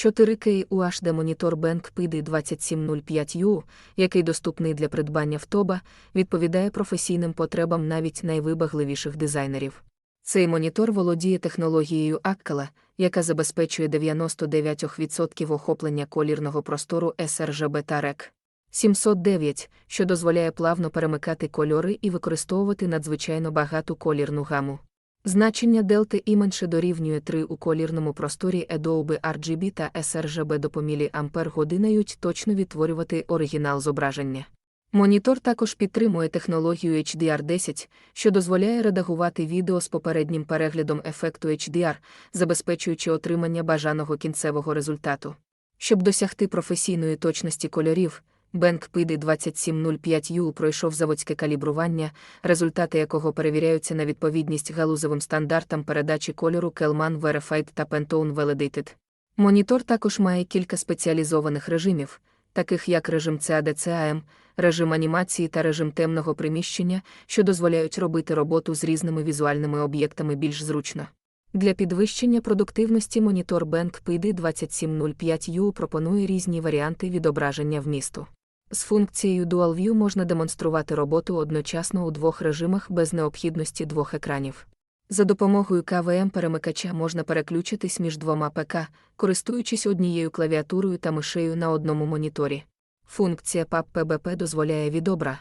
4K UHD монітор Bank PD 2705U, який доступний для придбання в Тоба, відповідає професійним потребам навіть найвибагливіших дизайнерів. Цей монітор володіє технологією Аккала, яка забезпечує 99% охоплення колірного простору sRGB та REC. 709, що дозволяє плавно перемикати кольори і використовувати надзвичайно багату колірну гаму. Значення дельти і менше дорівнює 3 у колірному просторі Adobe RGB та sRGB до помілі ампер годинають точно відтворювати оригінал зображення. Монітор також підтримує технологію HDR10, що дозволяє редагувати відео з попереднім переглядом ефекту HDR, забезпечуючи отримання бажаного кінцевого результату. Щоб досягти професійної точності кольорів, Bank PD 2705U пройшов заводське калібрування, результати якого перевіряються на відповідність галузевим стандартам передачі кольору Kelman Verified та Pantone Validated. Монітор також має кілька спеціалізованих режимів, таких як режим CAD-CAM, режим анімації та режим темного приміщення, що дозволяють робити роботу з різними візуальними об'єктами більш зручно. Для підвищення продуктивності монітор Bank PD 2705U пропонує різні варіанти відображення вмісту. З функцією Dual View можна демонструвати роботу одночасно у двох режимах без необхідності двох екранів. За допомогою КВМ-перемикача можна переключитись між двома ПК, користуючись однією клавіатурою та мишею на одному моніторі. Функція PAP-PBP дозволяє відобра